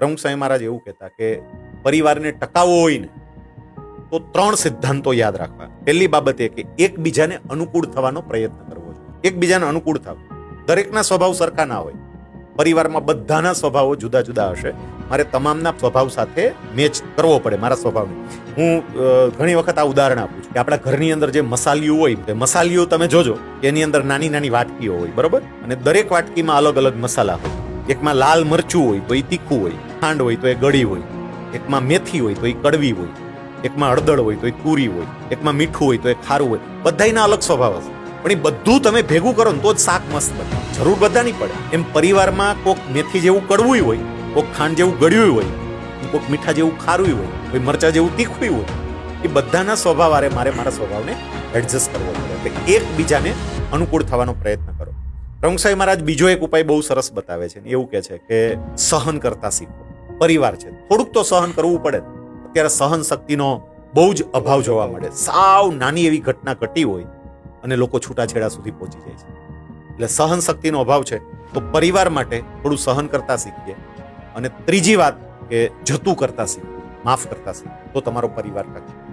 પ્રમુખ સ્વામી મહારાજ એવું કહેતા કે પરિવારને ટકાવવો હોય ને, તો ત્રણ સિદ્ધાંતો યાદ રાખવા. પહેલી બાબત એ કે એકબીજાને અનુકૂળ થવાનો પ્રયત્ન કરવો જોઈએ. એકબીજાને અનુકૂળ થવું. દરેકના સ્વભાવ સરખા ના હોય. પરિવારમાં બધાના સ્વભાવો જુદા જુદા હશે. મારે તમામના સ્વભાવ સાથે મેચ કરવો પડે, મારા સ્વભાવને. હું ઘણી વખત આ ઉદાહરણ આપું છું કે આપણા ઘરની અંદર જે મસાલીઓ હોય તે મસાલીઓ તમે જોજો એની અંદર નાની નાની વાટકીઓ હોય, બરોબર? અને દરેક વાટકીમાં અલગ અલગ મસાલા હોય. એકમાં લાલ મરચું હોય, તો એ તીખું હોય. ખાંડ હોય તો એ ગળી હોય, એકમાં મેથી હોય તો એ કડવી હોય, એકમાં હળદર હોય તો એ તુરી હોય, એકમાં મીઠું હોય તો એ ખારું હોય, બધાયના અલગ સ્વભાવ હશે. પણ એ બધું તમે ભેગું કરો ને તો જ શાક મસ્ત બને. જરૂર બધાની પડે. એમ પરિવારમાં કોક મેથી જેવું કડવું હોય, કોક ખાંડ જેવું ગળ્યું હોય, કોક મીઠા જેવું ખારું હોય, કોઈ મરચા જેવું તીખું હોય, એ બધાના સ્વભાવ આરે મારે મારા સ્વભાવને એડજસ્ટ કરવો પડે. એટલે એકબીજાને અનુકૂળ થવાનો પ્રયત્ન કરો. પ્રમુખ સાહેબ મહારાજ બીજો એક ઉપાય બહુ સરસ બતાવે છે એવું કહે છે કે સહન કરતા શીખો. પરિવાર છે. થોડુંક તો સહન કરવું પડે. અત્યારે સહન શક્તિનો બહુ જ અભાવ જોવા મળે. સાવ નાની એવી ઘટના ઘટી હોય અને લોકો છૂટાછેડા સુધી પહોંચી જાય છે. એટલે સહન શક્તિનો અભાવ છે. તો પરિવાર માટે થોડું સહન કરતા શીખીએ. અને ત્રીજી વાત કે જતું કરતા શીખવું માફ કરતા શીખવું તો તમારો પરિવાર ટકે